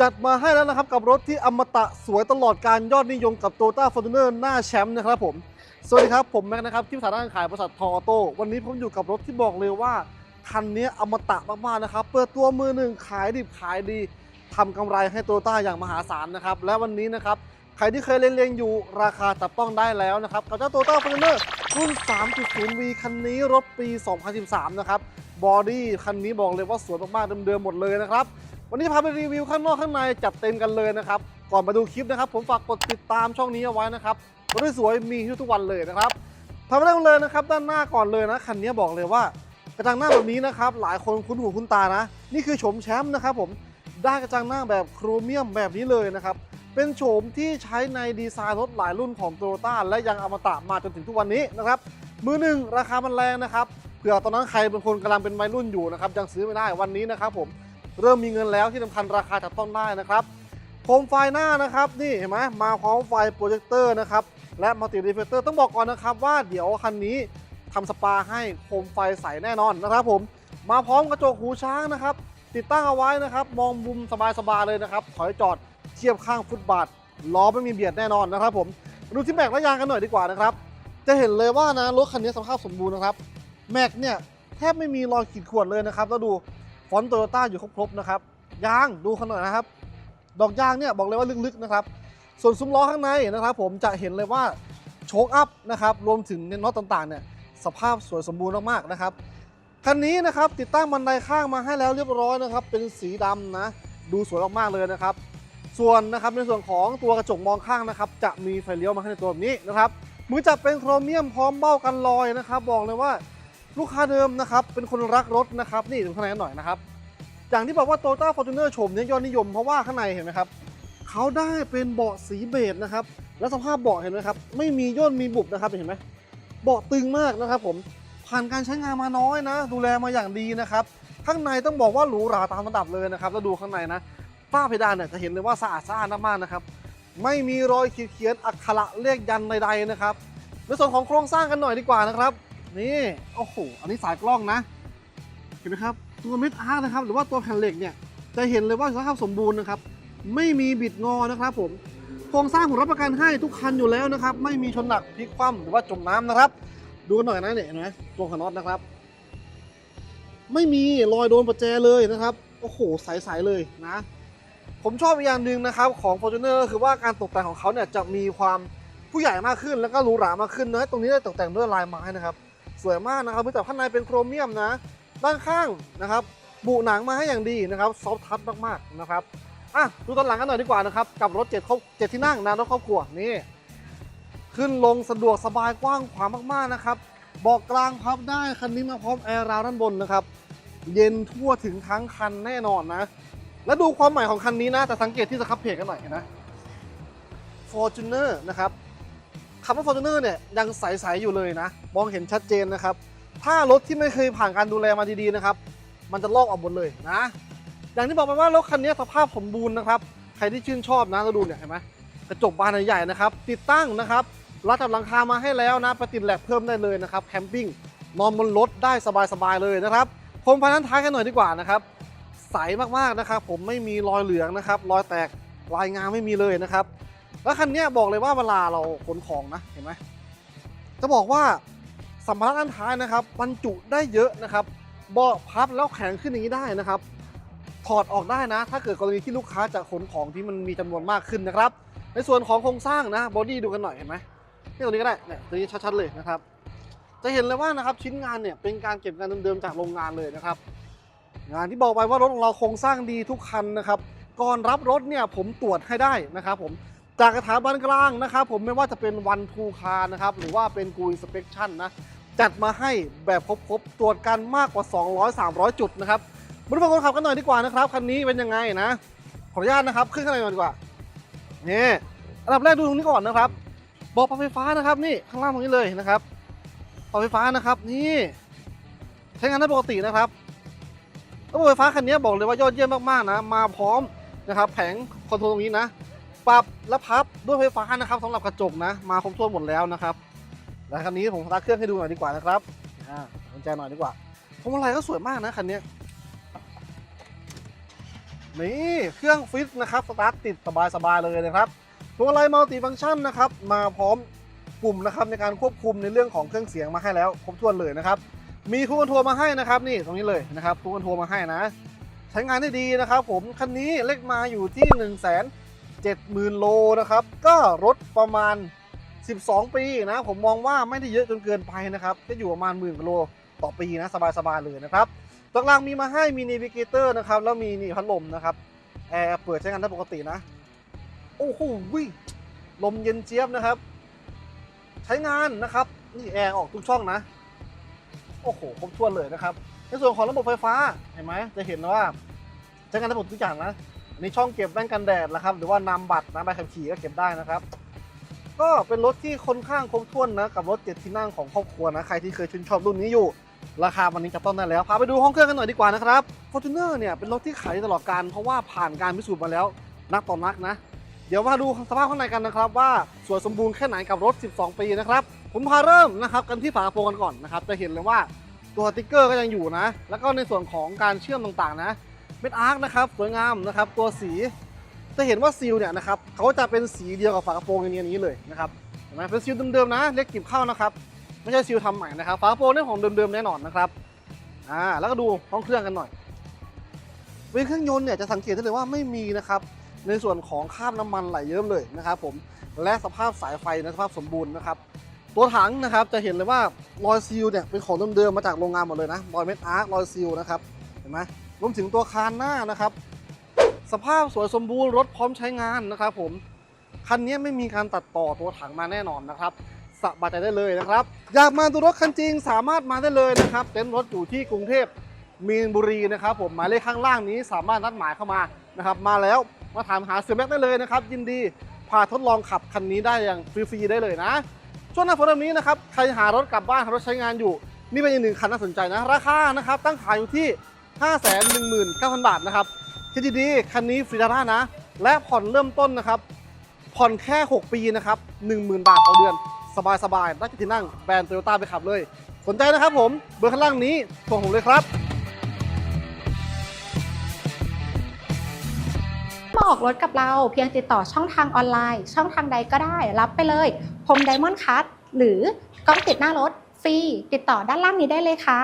จัดมาให้แล้วนะครับกับรถที่อมตะสวยตลอดการยอดนิยมกับ t o y ต้าฟอร์จูเนอร์หน้าแชมป์นะครับผม สวัสดีครับ ผมแม็กนะครับที่ปรึกษาด้านขายบริษัททอโต้วันนี้ผมอยู่กับรถที่บอกเลยว่า คันนี้อมตะมากๆนะครับ เปิดตัวมือหนึ่งขายดิบขายดีทำกำไรให้โตโยต้าอย่างมหาศาลนะครับ และวันนี้นะครับใครที่เคยเล็งๆอยู่ราคาจับต้องได้แล้วนะครับกับเจ้าโตโยต้าฟอร์จูเนอร์รุ่น 3.0V คันนี้รถปี 2013 นะครับ บอดี้คันนี้บอกเลยว่าสวยมากๆเดิมๆหมดเลยนะครับ วันนี้พาไปรีวิวข้างนอกข้างในจัดเต็มกันเลยนะครับ ก่อนมาดูคลิปนะครับ ผมฝากกดติดตามช่องนี้เอาไว้นะครับรถสวยมีทุกวันเลยนะครับทำเรื่องเลยนะครับ ด้านหน้าก่อนเลยนะคันนี้บอกเลยว่ากระจังหน้าแบบนี้นะครับ หลายคนคุ้นหูคุ้นตานะ นี่คือโฉมแชมป์นะครับ ผมได้กระจังหน้าแบบโครเมียมแบบนี้เลยนะครับ เป็นโฉมที่ใช้ในดีไซน์รถหลายรุ่นของโตโยต้าและยังอมตะมาจนถึงทุกวันนี้นะครับ มือหนึ่งราคามันแรงนะครับเผื่อตอนนั้นใครเป็นคนกำลังเป็นวัยรุ่นอยู่นะครับยังซื้อไม่ได้วันนี้นะครับผม เริ่มมีเงินแล้วที่สำคัญราคาจับต้องได้นะครับโคมไฟหน้านะครับนี่เห็นไหมมาพร้อมไฟโปรเจคเตอร์นะครับและมัลติรีเฟลเตอร์ต้องบอกก่อนนะครับว่าเดี๋ยวคันนี้ทำสปาให้โคมไฟใสแน่นอนนะครับผมมาพร้อมกระจกหูช้างนะครับติดตั้งเอาไว้นะครับมองมุมสบายๆเลยนะครับถอยจอดเทียบข้างฟุตบาทล้อไม่มีเบียดแน่นอนนะครับผมดูที่แม็กและยางกันหน่อยดีกว่านะครับจะเห็นเลยว่านะรถคันนี้สภาพสมบูรณ์นะครับแม็กเนี่ยแทบไม่มีรอยขีดข่วนเลยนะครับแล้วดู ฟอนต์โตโยต้าอยู่ครบๆนะครับยางดูขนาดนะครับ ดอกยางเนี่ยบอกเลยว่าลึกๆนะครับ ส่วนซุ้มล้อข้างในนะครับผมจะเห็นเลยว่าโชคอัพนะครับรวมถึงน็อตต่างๆเนี่ยสภาพสวยสมบูรณ์มากๆนะครับคันนี้นะครับติดตั้งบันไดข้างมาให้แล้วเรียบร้อยนะครับ เป็นสีดำนะดูสวยมากๆเลยนะครับ ส่วนนะครับในส่วนของตัวกระจกมองข้างนะครับ จะมีไฟเลี้ยวมาให้ในตัวแบบนี้นะครับมือจับเป็นโครเมียมพร้อมเบ้ากันรอยนะครับ บอกเลยว่า ลูกค้าเดิมนะครับเป็นคนรักรถนะครับนี่ดูข้างในกันหน่อยนะครับอย่างที่บอกว่า Toyota Fortuner โฉมเนี้ยยอดนิยมเพราะว่าข้างในเห็นไหมครับเขาได้เป็นเบาะสีเบจนะครับแล้วสภาพเบาะเห็นไหมครับไม่มีย่นมีบุบนะครับเห็นไหมเบาะตึงมากนะครับผมผ่านการใช้งานมาน้อยนะ ดูแลมาอย่างดีนะครับข้างในต้องบอกว่าหรูหราตามระดับเลยนะครับแล้วดูข้างในนะฝ้าเพดานเนี่ยจะเห็นเลยว่าสะอาดสะอาดมากๆนะครับไม่มีรอยขีดเขียนอักขระเลขยันใดๆนะครับในส่วนของโครงสร้างกันหน่อยดีกว่านะครับ นี่โอ้โหอันนี้สายกล้องนะ เห็นไหมครับ ตัวเม็ดอาร์นะครับ หรือว่าตัวแผ่นเหล็กเนี่ยจะเห็นเลยว่าสภาพสมบูรณ์นะครับ ไม่มีบิดงอนะครับ ผมโครงสร้างผมรับประกันให้ทุกคันอยู่แล้วนะครับ ไม่มีชนหนักพลิกคว่ำหรือว่าจมน้ำนะครับ ดูกันหน่อยนะเนี่ยเห็นไหมตัวขนน็อตนะครับ ไม่มีรอยโดนประแจเลยนะครับโอ้โหใสๆเลยนะ ผมชอบอีกอย่างหนึ่งนะครับของ Fortuner คือว่าการตกแต่งของเขาเนี่ยจะมีความผู้ใหญ่มากขึ้นแล้วก็หรูหรามากขึ้นนะตรงนี้ได้ตกแต่งด้วยลายไม้นะครับ สวยมากนะครับแต่ข้างในเป็นโครเมียมนะ ด้านข้างนะครับ บุหนังมาให้อย่างดีนะครับซอฟทัชมากๆนะครับอะดูตอนหลังกันหน่อยดีกว่านะครับกับรถเจ็ดเจ็ดที่นั่งนะรถครอบครัวนี่ขึ้นลงสะดวกสบายกว้างขวางมากๆนะครับเบาะกลางพับได้คันนี้มาพร้อมแอร์ราวด้านบนนะครับเย็นทั่วถึงทั้งคันแน่นอนนะ แล้วดูความใหม่ของคันนี้นะแต่สังเกตที่สครับเพจกันหน่อยนะ Fortuner นะครับ คำว่า Fortuner เนี่ยยังใสๆอยู่เลยนะ มองเห็นชัดเจนนะครับ ถ้ารถที่ไม่เคยผ่านการดูแลมาดีๆนะครับ มันจะลอกออกหมดเลยนะ อย่างที่บอกไปว่ารถคันนี้สภาพสมบูรณ์นะครับ ใครที่ชื่นชอบนะเราดูเนี่ยเห็นไหมกระจกบานใหญ่ๆนะครับ ติดตั้งนะครับรัดกับหลังคามาให้แล้วนะไปติดแหลกเพิ่มได้เลยนะครับแคมปิ้งนอนบนรถได้สบายๆเลยนะครับผมพานั้นท้ายกันหน่อยดีกว่านะครับ ใสมากๆนะครับ ผมไม่มีรอยเหลืองนะครับ รอยแตกลายงามไม่มีเลยนะครับ แล้วคันนี้บอกเลยว่าเวลาเราขนของนะเห็นไหมจะบอกว่าสัมภาระด้านท้ายนะครับบรรจุได้เยอะนะครับเบาะพับแล้วแข็งขึ้นอย่างนี้ได้นะครับ ถอดออกได้นะ ถ้าเกิดกรณีที่ลูกค้าจะขนของที่มันมีจำนวนมากขึ้นนะครับ ในส่วนของโครงสร้างนะบอดี้ดูกันหน่อยเห็นไหมนี่ตรงนี้ก็ได้เนี่ยตรงนี้ชัดๆเลยนะครับ จะเห็นเลยว่านะครับชิ้นงานเนี่ยเป็นการเก็บงานเดิมๆจากโรงงานเลยนะครับ งานที่บอกไปว่ารถของเราโครงสร้างดีทุกคันนะครับก่อนรับรถเนี่ยผมตรวจให้ได้นะครับ ผม จากสถาบันกลางนะครับผมไม่ว่าจะเป็นวันทูคานะครับหรือว่าเป็นกูอินสเป t ชั่นนะจัดมาให้แบบครบๆตรวจกันมากกว่า 200-300 จุดนะครับมาดูฝั่งคนขับกันหน่อยดีกว่านะครับคันนี้เป็นยังไงนะ ขออนุญาตนะครับขึ้นข้างในก่อนดีกว่านี่อันดับแรกดูตรงนี้ก่อนนะครับบอกปรับไฟฟ้านะครับนี่ข้างล่างตรงนี้เลยนะครับปรับไฟฟ้านะครับนี่ ใช้งานได้ปกตินะครับระบบไฟฟ้าคันนี้บอกเลยว่ายอดเยี่ยมมากๆนะ มาพร้อมนะครับ แผงคอนโทรลตรงนี้นะ ปรับและพับด้วยไฟฟ้านะครับสำหรับกระจกนะ มาครบถ้วนหมดแล้วนะครับแล้วคันนี้ผมสตาร์ทเครื่องให้ดูหน่อยดีกว่านะครับอ่ากุญแจหน่อยดีกว่าพวงมาลัยก็สวยมากนะคันนี้นี่เครื่องฟิตนะครับสตาร์ทติดสบายๆเลยนะครับตัวอะไรมัลติฟังก์ชันนะครับมาพร้อมปุ่มนะครับในการควบคุมในเรื่องของเครื่องเสียงมาให้แล้วครบถ้วนเลยนะครับ มีคูคอนโทรลมาให้นะครับ นี่ตรงนี้เลยนะครับคูคอนโทรลมาให้นะ ใช้งานได้ดีนะครับ ผมคันนี้เลขมาอยู่ที่1 7 0 0 0 0 โลนะครับ ก็รถประมาณ 12 ปีนะ ผมมองว่าไม่ได้เยอะจนเกินไปนะครับก็อยู่ประมาณหมื่นกิโลต่อปีนะ สบายๆเลยนะครับตรงกลางมีมาให้มีน a วิเกเตอร์นะครับ แล้วมีนี่พัดลมนะครับแอร์เปิดใช้งานได้ปกตินะ โอ้โหวิลมเย็นเจี๊ยบนะครับ ใช้งานนะครับ นี่แอร์ออกทุกช่องนะ โอ้โหครบถ้วนเลยนะครับ ในส่วนของระบบไฟฟ้าเห็นไหมจะเห็นว่าใช้งานได้หมดทุกอย่างนะ อันช่องเก็บแว่นกันแดดนะครับ หรือว่านำบัตรนะใบขับขี่ก็เก็บได้นะครับ ก็เป็นรถที่ค่อนข้างครบถ้วนนะกับรถเจ็ดที่นั่งของครอบครัวนะใครที่เคยชื่นชอบรุ่นนี้อยู่ ราคาวันนี้จับต้องได้แล้วพาไปดูห้องเครื่องกันหน่อยดีกว่านะครับ Fortuner เนี่ยเป็นรถที่ขายตลอดการเพราะว่าผ่านการพิสูจน์มาแล้วนักต่อนักนะ เดี๋ยวมาดูสภาพข้างในกันนะครับ ว่าสวยสมบูรณ์แค่ไหนกับรถ 12 ปีนะครับผมพาเริ่มนะครับกันที่ฝากระโปรงกันก่อนนะครับจะเห็นเลยว่าตัวสติ๊กเกอร์ก็ยังอยู่นะ แล้วก็ในส่วนของการเชื่อมต่างๆนะ เม็ดอาร์คนะครับสวยงามนะครับ ตัวสีจะเห็นว่าซีลเนี่ยนะครับเขาจะเป็นสีเดียวกับฝากระโปรงอย่นี้เลยนะครับเห็นไหมเป็นซีลเดิมๆนะเล็กกิบเข้านะครับไม่ใช่ซีลทำใหม่นะครับฝากระโปรงเนี่ยของเดิมๆแน่นอนนะครับอ่าแล้วก็ดูห้องเครื่องกันหน่อยเวลเครื่องยนต์เนี่ยจะสังเกตได้เลยว่าไม่มีนะครับในส่วนของคราบน้ำมันไหลเยิ้มเลยนะครับผมและสภาพสายไฟในสภาพสมบูรณ์นะครับตัวถังนะครับจะเห็นเลยว่ารอยซีลเนี่ยเป็นของเดิมๆมาจากโรงงานหมดเลยนะรอยเม็ดอาร์ครอยซีลนะครับเห็นไหม วมถึงตัวคานหน้านะครับ สภาพสวยสมบูรณ์รถพร้อมใช้งานนะครับผมคันนี้ไม่มีการตัดต่อตัวถังมาแน่นอนนะครับสบายใจได้เลยนะครับ อยากมาดูรถคันจริงสามารถมาได้เลยนะครับเต็นท์รถอยู่ที่กรุงเทพมีนบุรีนะครับผมหมายเลขข้างล่างนี้สามารถนัดหมายเข้ามานะครับมาแล้วมาถามหาเสือแม็กได้เลยนะครับ ยินดีพาทดลองขับคันนี้ได้อย่างฟรีๆได้เลยนะ ช่วงหน้าฝนแบบนี้นะครับใครหารถกลับบ้านหารถใช้งานอยู่ นี่เป็นอีกหนึ่งคันน่าสนใจนะ ราคานะครับตั้งขายอยู่ที่ 5 1 9 0 0 0 บาทนะครับคิดดีๆคันนี้ฟรีดาร่านะ และผ่อนเริ่มต้นนะครับ ผ่อนแค่ 6 ปีนะครับ 10,000 บาทต่อเดือน สบายๆได้ที่นั่งแบรนด์โตโยต้าไปขับเลย สนใจนะครับผม เบอร์ข้างล่างนี้ส่งผมเลยครับมาออกรถกับเราเพียงติดต่อช่องทางออนไลน์ ช่องทางใดก็ได้ รับไปเลยพรมไดมอนด์คัทหรือกล้องติดหน้ารถฟรีติดต่อด้านล่างนี้ได้เลยค่ะ